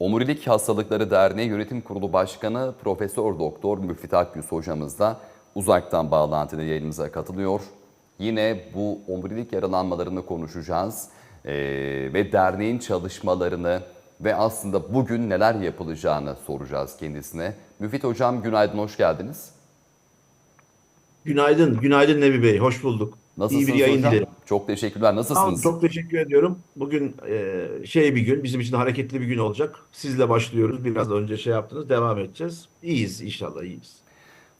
Omurilik Hastalıkları Derneği Yönetim Kurulu Başkanı Profesör Doktor Müfit Akgüz hocamız da uzaktan bağlantıda yayınımıza katılıyor. Yine bu omurilik yaralanmalarını konuşacağız Ee, ve derneğin çalışmalarını ve aslında bugün neler yapılacağını soracağız kendisine. Müfit Hocam günaydın, hoş geldiniz. Günaydın, günaydın Nebi Bey. Hoş bulduk. Nasılsınız İyi bir yayın hocam? dilerim. Çok teşekkürler. Tamam, Nasılsınız? çok teşekkür ediyorum. Bugün e, şey bir gün, bizim için hareketli bir gün olacak. Sizle başlıyoruz. Biraz önce şey yaptınız, devam edeceğiz. İyiyiz inşallah, iyiyiz.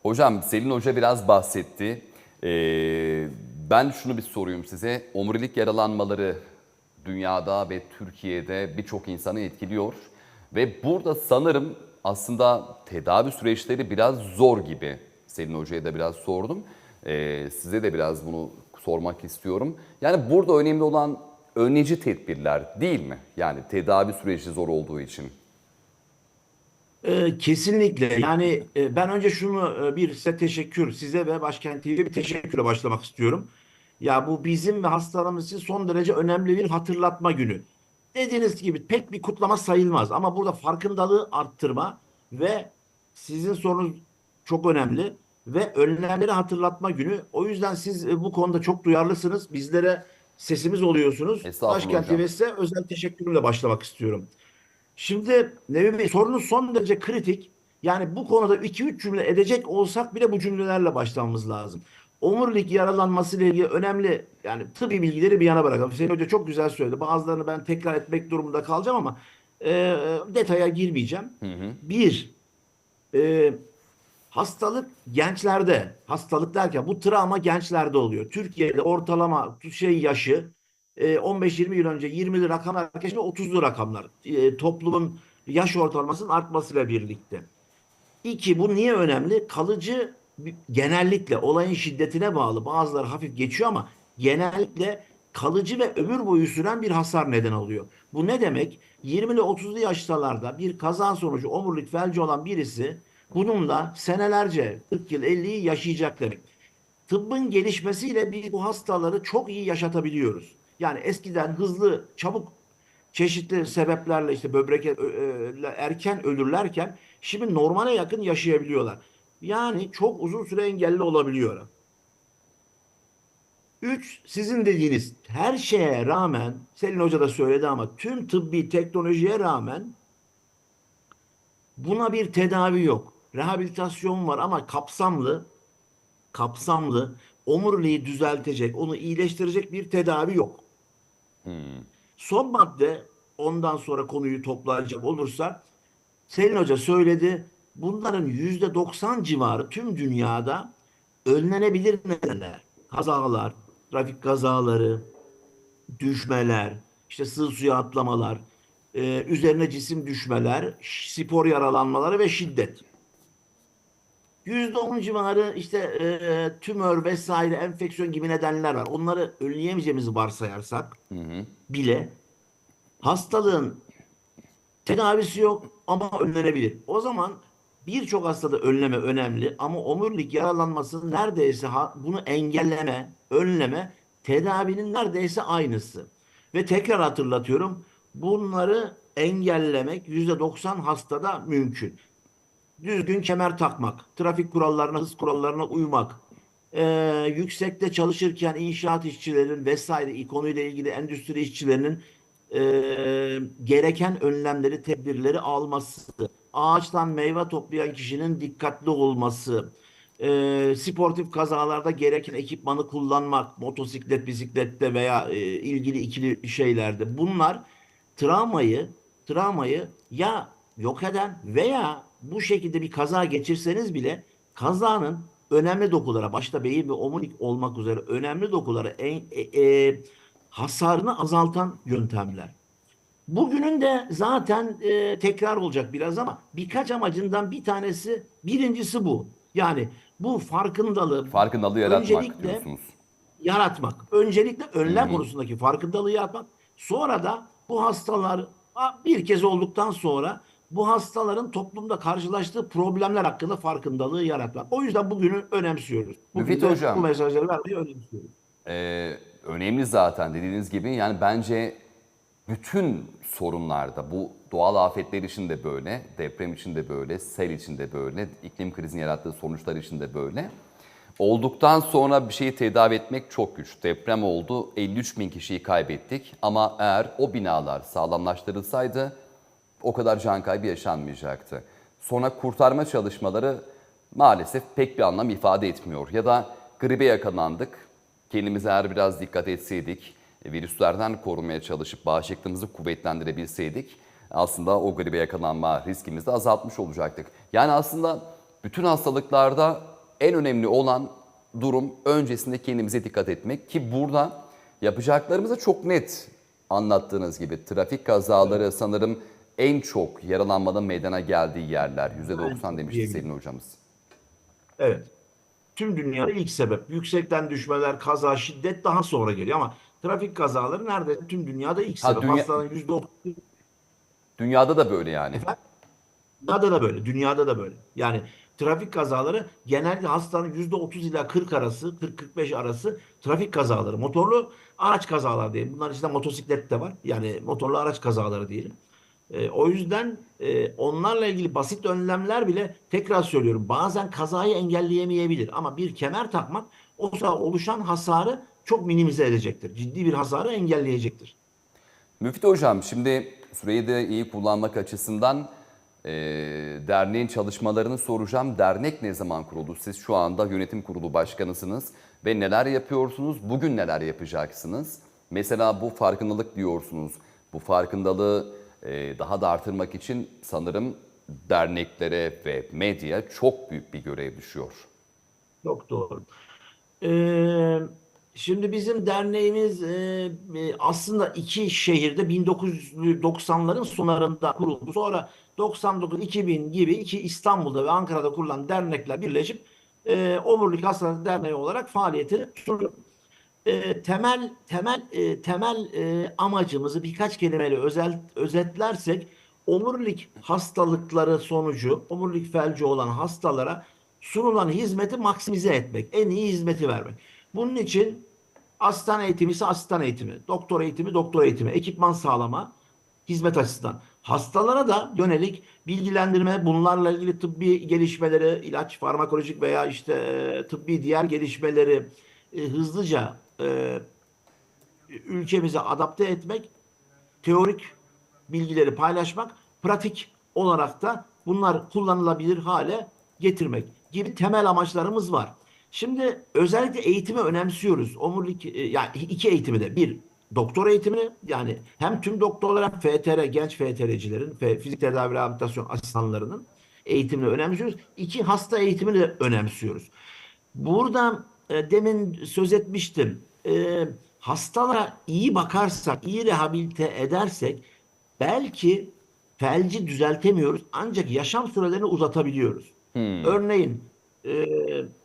Hocam Selin Hoca biraz bahsetti. Ee, ben şunu bir sorayım size. Omurilik yaralanmaları dünyada ve Türkiye'de birçok insanı etkiliyor. Ve burada sanırım aslında tedavi süreçleri biraz zor gibi. Selin Hoca'ya da biraz sordum. Ee, size de biraz bunu sormak istiyorum. Yani burada önemli olan önleyici tedbirler değil mi? Yani tedavi süreci zor olduğu için. E, kesinlikle. Yani e, ben önce şunu e, bir size teşekkür, size ve Başkent TV'ye bir teşekkürle başlamak istiyorum. Ya bu bizim ve hastalarımız için son derece önemli bir hatırlatma günü. Dediğiniz gibi pek bir kutlama sayılmaz ama burada farkındalığı arttırma ve sizin sorunuz çok önemli ve önlemleri hatırlatma günü. O yüzden siz e, bu konuda çok duyarlısınız. Bizlere sesimiz oluyorsunuz. Başkent size özel teşekkürle başlamak istiyorum. Şimdi Nevi Bey sorunuz son derece kritik. Yani bu konuda 2-3 cümle edecek olsak bile bu cümlelerle başlamamız lazım. Omurilik yaralanması ile ilgili önemli yani tıbbi bilgileri bir yana bırakalım. Hüseyin Hoca çok güzel söyledi. Bazılarını ben tekrar etmek durumunda kalacağım ama e, detaya girmeyeceğim. Bir, e, hastalık gençlerde, hastalık derken bu travma gençlerde oluyor. Türkiye'de ortalama şey yaşı e, 15-20 yıl önce 20'li rakamlar şimdi 30'lu rakamlar. E, toplumun yaş ortalamasının artmasıyla birlikte. İki, bu niye önemli? Kalıcı genellikle olayın şiddetine bağlı. Bazıları hafif geçiyor ama genellikle kalıcı ve ömür boyu süren bir hasar neden oluyor. Bu ne demek? 20'li 30'lu yaşlarda bir kaza sonucu omurilik felci olan birisi bununla senelerce 40 yıl 50'yi yaşayacak demek. Tıbbın gelişmesiyle biz bu hastaları çok iyi yaşatabiliyoruz. Yani eskiden hızlı, çabuk çeşitli sebeplerle işte böbrek e- e- erken ölürlerken şimdi normale yakın yaşayabiliyorlar. Yani çok uzun süre engelli olabiliyorlar. Üç, sizin dediğiniz her şeye rağmen, Selin Hoca da söyledi ama tüm tıbbi teknolojiye rağmen buna bir tedavi yok. Rehabilitasyon var ama kapsamlı, kapsamlı, omuriliği düzeltecek, onu iyileştirecek bir tedavi yok. Son madde ondan sonra konuyu toplayacak olursa Selin Hoca söyledi. Bunların yüzde 90 civarı tüm dünyada önlenebilir nedenler. Kazalar, trafik kazaları, düşmeler, işte sığ suya atlamalar, e, üzerine cisim düşmeler, spor yaralanmaları ve şiddet. Yüzde on civarı işte e, tümör vesaire enfeksiyon gibi nedenler var. Onları önleyemeyeceğimizi varsayarsak bile hastalığın tedavisi yok ama önlenebilir. O zaman birçok hastada önleme önemli ama omurilik yaralanması neredeyse ha- bunu engelleme, önleme tedavinin neredeyse aynısı. Ve tekrar hatırlatıyorum bunları engellemek %90 hastada mümkün. Düzgün kemer takmak, trafik kurallarına, hız kurallarına uymak, ee, yüksekte çalışırken inşaat işçilerin vesaire konuyla ilgili endüstri işçilerinin e, gereken önlemleri, tedbirleri alması, ağaçtan meyve toplayan kişinin dikkatli olması, e, sportif kazalarda gereken ekipmanı kullanmak, motosiklet, bisiklette veya e, ilgili ikili şeylerde. Bunlar travmayı, travmayı ya yok eden veya bu şekilde bir kaza geçirseniz bile kazanın önemli dokulara, başta beyin ve omurilik olmak üzere önemli dokulara en, e, e, hasarını azaltan yöntemler. Bugünün de zaten e, tekrar olacak biraz ama birkaç amacından bir tanesi, birincisi bu. Yani bu farkındalığı Farkındalığı yaratmak öncelikle diyorsunuz. yaratmak. Öncelikle önlem konusundaki farkındalığı yaratmak. Sonra da bu hastalar bir kez olduktan sonra bu hastaların toplumda karşılaştığı problemler hakkında farkındalığı yaratmak. O yüzden bugünü önemsiyoruz. Bugün Müfit Hocam. Bu mesajları vermeyi önemsiyoruz. Ee, önemli zaten dediğiniz gibi. Yani bence bütün sorunlarda bu doğal afetler için de böyle, deprem için de böyle, sel için de böyle, iklim krizinin yarattığı sonuçlar için de böyle. Olduktan sonra bir şeyi tedavi etmek çok güç. Deprem oldu, 53 bin kişiyi kaybettik ama eğer o binalar sağlamlaştırılsaydı o kadar can kaybı yaşanmayacaktı. Sonra kurtarma çalışmaları maalesef pek bir anlam ifade etmiyor. Ya da gribe yakalandık, kendimize eğer biraz dikkat etseydik, e, virüslerden korumaya çalışıp bağışıklığımızı kuvvetlendirebilseydik aslında o gribe yakalanma riskimizi de azaltmış olacaktık. Yani aslında bütün hastalıklarda en önemli olan durum öncesinde kendimize dikkat etmek ki burada yapacaklarımızı çok net anlattığınız gibi trafik kazaları sanırım en çok yaralanmanın meydana geldiği yerler. %90 demişti. Selin hocamız. Evet. Tüm dünyada ilk sebep. Yüksekten düşmeler, kaza, şiddet daha sonra geliyor ama trafik kazaları neredeyse tüm dünyada ilk Ha, sebep. dünya- Hastaların yüzde otuz Dünyada da böyle yani. Dünyada da böyle. Dünyada da böyle. Yani trafik kazaları genelde hastanın yüzde 30 ila 40 arası, 40-45 arası trafik kazaları. Motorlu araç kazaları diyelim. Bunların içinde motosiklet de var. Yani motorlu araç kazaları diyelim. Ee, o yüzden e, onlarla ilgili basit önlemler bile tekrar söylüyorum bazen kazayı engelleyemeyebilir ama bir kemer takmak o sırada oluşan hasarı çok minimize edecektir. Ciddi bir hasarı engelleyecektir. Müftü Hocam şimdi süreyi de iyi kullanmak açısından e, derneğin çalışmalarını soracağım. Dernek ne zaman kuruldu? Siz şu anda yönetim kurulu başkanısınız ve neler yapıyorsunuz? Bugün neler yapacaksınız? Mesela bu farkındalık diyorsunuz. Bu farkındalığı e, daha da artırmak için sanırım derneklere ve medya çok büyük bir görev düşüyor. Çok doğru. Ee, şimdi bizim derneğimiz e, e, aslında iki şehirde 1990'ların sonlarında kuruldu. Sonra 99-2000 gibi iki İstanbul'da ve Ankara'da kurulan dernekler birleşip e, Omurilik Hastalığı Derneği olarak faaliyetini sürdürdü. E, temel temel e, temel e, amacımızı birkaç kelimeyle özel özetlersek omurilik hastalıkları sonucu omurilik felci olan hastalara sunulan hizmeti maksimize etmek, en iyi hizmeti vermek. Bunun için asistan eğitimi ise asistan eğitimi, doktor eğitimi, doktor eğitimi, ekipman sağlama, hizmet açısından. Hastalara da yönelik bilgilendirme, bunlarla ilgili tıbbi gelişmeleri, ilaç, farmakolojik veya işte e, tıbbi diğer gelişmeleri e, hızlıca e, ülkemize adapte etmek, teorik bilgileri paylaşmak, pratik olarak da bunlar kullanılabilir hale getirmek gibi temel amaçlarımız var. Şimdi özellikle eğitimi önemsiyoruz. Omurilik e, yani iki eğitimi de bir doktor eğitimini yani hem tüm doktorlar hem FTR genç FTR'cilerin fizik tedavi rehabilitasyon asistanlarının eğitimini önemsiyoruz. İki hasta eğitimini de önemsiyoruz. Burada e, demin söz etmiştim. E, hastalara iyi bakarsak, iyi rehabilite edersek belki felci düzeltemiyoruz ancak yaşam sürelerini uzatabiliyoruz. Örneğin e,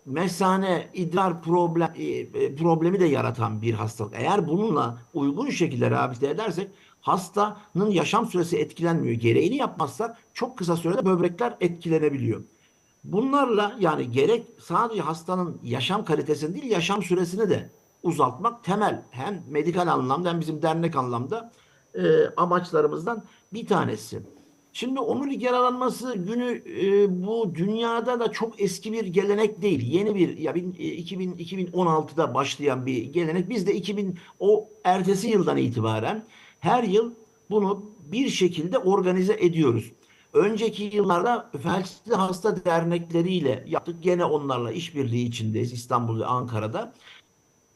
mesane idrar problem e, e, problemi de yaratan bir hastalık. Eğer bununla uygun şekilde rehabilite edersek hastanın yaşam süresi etkilenmiyor. Gereğini yapmazsak çok kısa sürede böbrekler etkilenebiliyor. Bunlarla yani gerek sadece hastanın yaşam kalitesini değil yaşam süresini de uzatmak temel hem medikal anlamda hem bizim dernek anlamda e, amaçlarımızdan bir tanesi. Şimdi omurilik yaralanması günü e, bu dünyada da çok eski bir gelenek değil. Yeni bir ya bin- e, 2000 2016'da başlayan bir gelenek. Biz de 2000 o ertesi yıldan itibaren her yıl bunu bir şekilde organize ediyoruz. Önceki yıllarda felçli hasta dernekleriyle yaptık. Gene onlarla işbirliği içindeyiz İstanbul ve Ankara'da.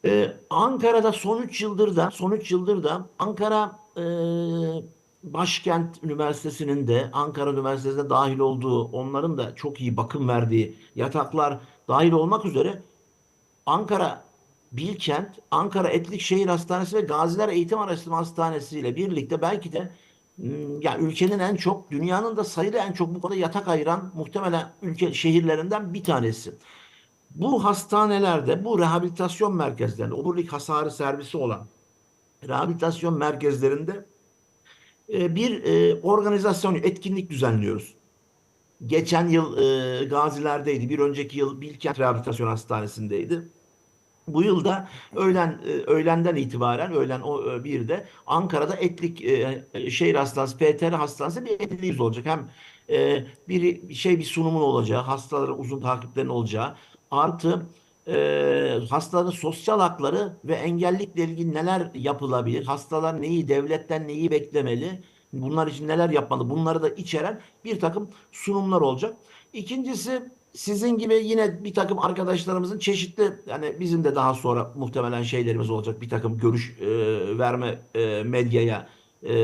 Ee, Ankara'da son 3 yıldır da son 3 yıldır da Ankara e, Başkent Üniversitesi'nin de Ankara Üniversitesi'ne dahil olduğu onların da çok iyi bakım verdiği yataklar dahil olmak üzere Ankara Bilkent, Ankara Etlik Şehir Hastanesi ve Gaziler Eğitim Araştırma Hastanesi ile birlikte belki de m, yani ülkenin en çok, dünyanın da sayılı en çok bu konuda yatak ayıran muhtemelen ülke şehirlerinden bir tanesi. Bu hastanelerde, bu rehabilitasyon merkezlerinde, omurilik hasarı servisi olan rehabilitasyon merkezlerinde e, bir e, organizasyon, etkinlik düzenliyoruz. Geçen yıl e, Gaziler'deydi, bir önceki yıl Bilkent Rehabilitasyon Hastanesi'ndeydi. Bu yılda öğlen e, öğlenden itibaren öğlen o e, birde Ankara'da Etlik e, Şehir Hastanesi PTR Hastanesi bir etkinliğimiz olacak. Hem e, bir şey bir sunumun olacağı, hastaların uzun takiplerinin olacağı, artı e, hastaların sosyal hakları ve engellilikle ilgili neler yapılabilir, hastalar neyi devletten neyi beklemeli, bunlar için neler yapmalı, bunları da içeren bir takım sunumlar olacak. İkincisi sizin gibi yine bir takım arkadaşlarımızın çeşitli yani bizim de daha sonra muhtemelen şeylerimiz olacak bir takım görüş e, verme e, medyaya e,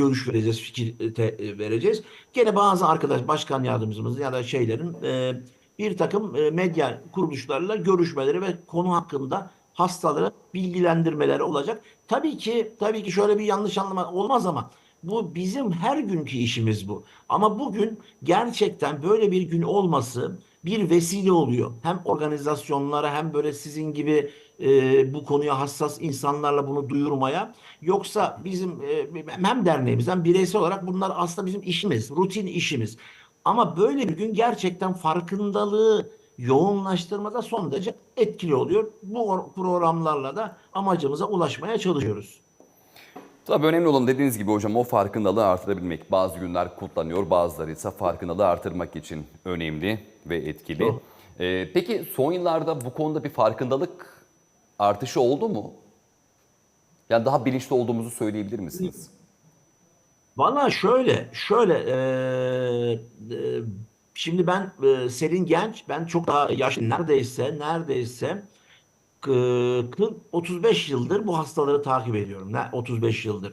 görüş vereceğiz, fikir te- vereceğiz. Gene bazı arkadaş başkan yardımcımızın ya da şeylerin e, bir takım e, medya kuruluşlarıyla görüşmeleri ve konu hakkında hastaları bilgilendirmeleri olacak. Tabii ki tabii ki şöyle bir yanlış anlama olmaz ama bu bizim her günkü işimiz bu. Ama bugün gerçekten böyle bir gün olması bir vesile oluyor. Hem organizasyonlara hem böyle sizin gibi e, bu konuya hassas insanlarla bunu duyurmaya. Yoksa bizim e, hem derneğimiz hem bireysel olarak bunlar aslında bizim işimiz, rutin işimiz. Ama böyle bir gün gerçekten farkındalığı yoğunlaştırmada son derece etkili oluyor. Bu programlarla da amacımıza ulaşmaya çalışıyoruz. Tabii önemli olan dediğiniz gibi hocam o farkındalığı artırabilmek. Bazı günler kutlanıyor, bazıları ise farkındalığı artırmak için önemli ve etkili. Doğru. Ee, peki son yıllarda bu konuda bir farkındalık artışı oldu mu? Yani daha bilinçli olduğumuzu söyleyebilir misiniz? Valla şöyle, şöyle eee, eee, şimdi ben eee, Selin Genç, ben çok daha yaşlı, neredeyse, neredeyse k- 40, 35 yıldır bu hastaları takip ediyorum. Ne, 35 yıldır.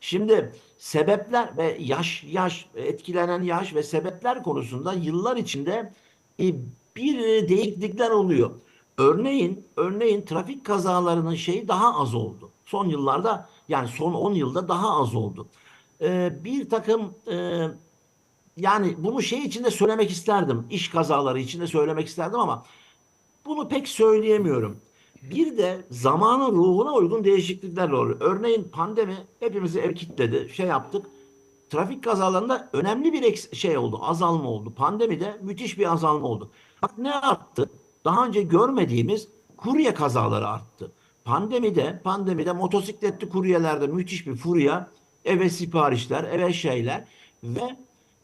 Şimdi sebepler ve yaş, yaş, etkilenen yaş ve sebepler konusunda yıllar içinde e, bir e, değişiklikler oluyor. Örneğin, örneğin trafik kazalarının şeyi daha az oldu. Son yıllarda yani son 10 yılda daha az oldu. Ee, bir takım e, yani bunu şey içinde söylemek isterdim. İş kazaları içinde söylemek isterdim ama bunu pek söyleyemiyorum. Bir de zamanın ruhuna uygun değişiklikler oluyor. Örneğin pandemi hepimizi ev kilitledi, şey yaptık. Trafik kazalarında önemli bir şey oldu, azalma oldu. Pandemide müthiş bir azalma oldu. Bak ne arttı? Daha önce görmediğimiz kurye kazaları arttı. Pandemide, pandemide motosikletli kuryelerde müthiş bir furya, eve siparişler, eve şeyler ve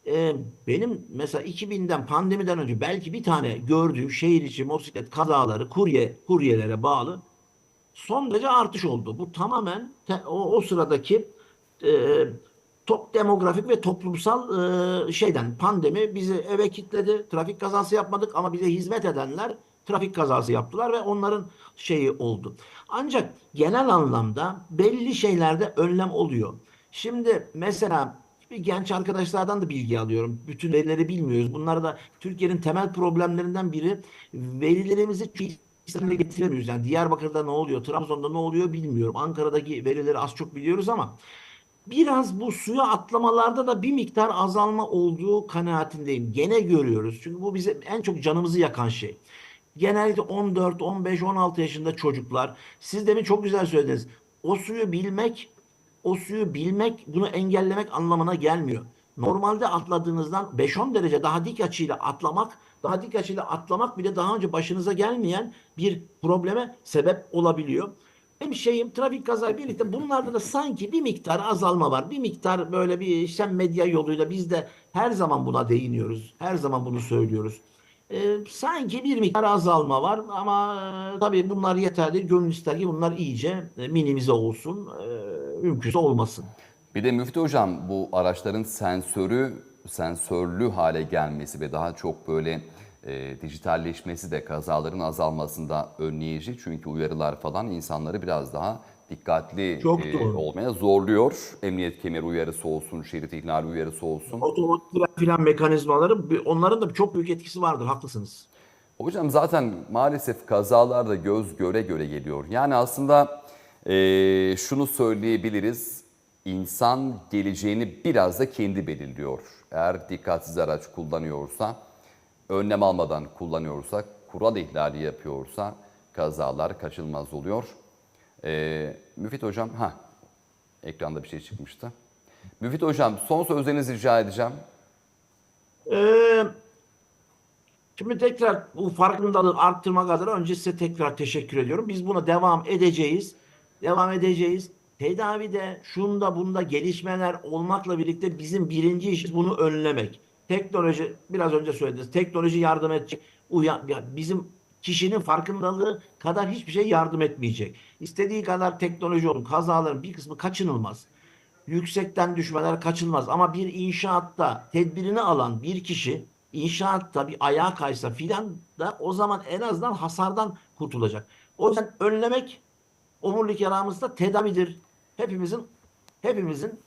e, benim mesela 2000'den pandemiden önce belki bir tane gördüğüm şehir içi motosiklet kazaları kurye kuryelere bağlı son derece artış oldu. Bu tamamen te- o, o sıradaki e, top demografik ve toplumsal e, şeyden pandemi bizi eve kilitledi. Trafik kazası yapmadık ama bize hizmet edenler trafik kazası yaptılar ve onların şeyi oldu. Ancak genel anlamda belli şeylerde önlem oluyor. Şimdi mesela bir genç arkadaşlardan da bilgi alıyorum. Bütün verileri bilmiyoruz. Bunlar da Türkiye'nin temel problemlerinden biri. Verilerimizi İstanbul'a getiremiyoruz. Yani Diyarbakır'da ne oluyor, Trabzon'da ne oluyor bilmiyorum. Ankara'daki verileri az çok biliyoruz ama biraz bu suya atlamalarda da bir miktar azalma olduğu kanaatindeyim. Gene görüyoruz. Çünkü bu bize en çok canımızı yakan şey. Genellikle 14, 15, 16 yaşında çocuklar. Siz demin çok güzel söylediniz. O suyu bilmek, o suyu bilmek, bunu engellemek anlamına gelmiyor. Normalde atladığınızdan 5-10 derece daha dik açıyla atlamak, daha dik açıyla atlamak bile daha önce başınıza gelmeyen bir probleme sebep olabiliyor. Hem şeyim trafik kazayı birlikte bunlarda da sanki bir miktar azalma var. Bir miktar böyle bir işte medya yoluyla biz de her zaman buna değiniyoruz. Her zaman bunu söylüyoruz. Ee, sanki bir miktar azalma var ama e, tabii bunlar yeterli. Gönül ister ki bunlar iyice e, minimize olsun. E, mümkünse olmasın. Bir de Müftü Hocam bu araçların sensörü, sensörlü hale gelmesi ve daha çok böyle e, dijitalleşmesi de kazaların azalmasında önleyici. Çünkü uyarılar falan insanları biraz daha dikkatli Çok e, olmaya zorluyor. Emniyet kemeri uyarısı olsun, şerit ihlali uyarısı olsun. Otomatik fren mekanizmaları onların da çok büyük etkisi vardır. Haklısınız. Hocam zaten maalesef kazalar da göz göre göre geliyor. Yani aslında eee, şunu söyleyebiliriz. İnsan geleceğini biraz da kendi belirliyor. Eğer dikkatsiz araç kullanıyorsa, önlem almadan kullanıyorsa, kural ihlali yapıyorsa kazalar kaçınılmaz oluyor. Eee Müfit Hocam, ha ekranda bir şey çıkmıştı. Müfit Hocam son sözlerinizi rica edeceğim. Ee, Şimdi tekrar bu farkındalığı arttırmak adına önce size tekrar teşekkür ediyorum. Biz buna devam edeceğiz. Devam edeceğiz. Tedavide şunda bunda gelişmeler olmakla birlikte bizim birinci işimiz bunu önlemek. Teknoloji biraz önce söylediniz. Teknoloji yardım edecek. Uyan, ya bizim kişinin farkındalığı kadar hiçbir şey yardım etmeyecek. İstediği kadar teknoloji olun. Kazaların bir kısmı kaçınılmaz yüksekten düşmeler kaçınılmaz. Ama bir inşaatta tedbirini alan bir kişi inşaatta bir ayağa kaysa filan da o zaman en azından hasardan kurtulacak. O yüzden önlemek omurilik yaramızda tedavidir. Hepimizin hepimizin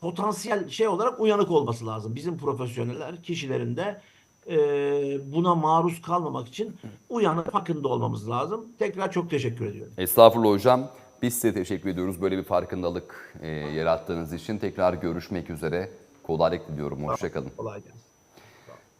potansiyel şey olarak uyanık olması lazım. Bizim profesyoneller kişilerin de e, buna maruz kalmamak için uyanık farkında olmamız lazım. Tekrar çok teşekkür ediyorum. Estağfurullah hocam. Biz size teşekkür ediyoruz böyle bir farkındalık e, yarattığınız için. Tekrar görüşmek üzere. Kolaylık diliyorum. Hoşçakalın. Kolay gelsin.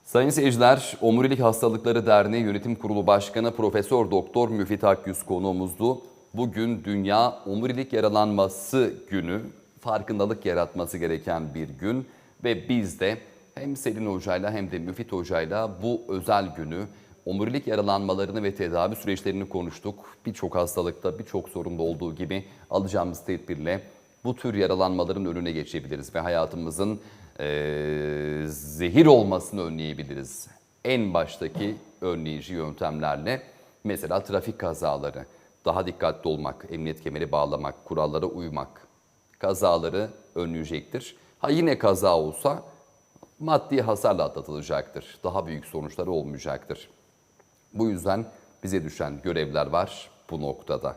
Sayın seyirciler, Omurilik Hastalıkları Derneği Yönetim Kurulu Başkanı Profesör Doktor Müfit Akyüz konuğumuzdu. Bugün Dünya Omurilik Yaralanması Günü, farkındalık yaratması gereken bir gün ve biz de hem Selin Hoca'yla hem de Müfit Hoca'yla bu özel günü omurilik yaralanmalarını ve tedavi süreçlerini konuştuk. Birçok hastalıkta, birçok sorunda olduğu gibi alacağımız tedbirle bu tür yaralanmaların önüne geçebiliriz ve hayatımızın eee, zehir olmasını önleyebiliriz. En baştaki önleyici yöntemlerle mesela trafik kazaları, daha dikkatli olmak, emniyet kemeri bağlamak, kurallara uymak kazaları önleyecektir. Ha yine kaza olsa maddi hasarla atlatılacaktır. Daha büyük sonuçları olmayacaktır. Bu yüzden bize düşen görevler var bu noktada.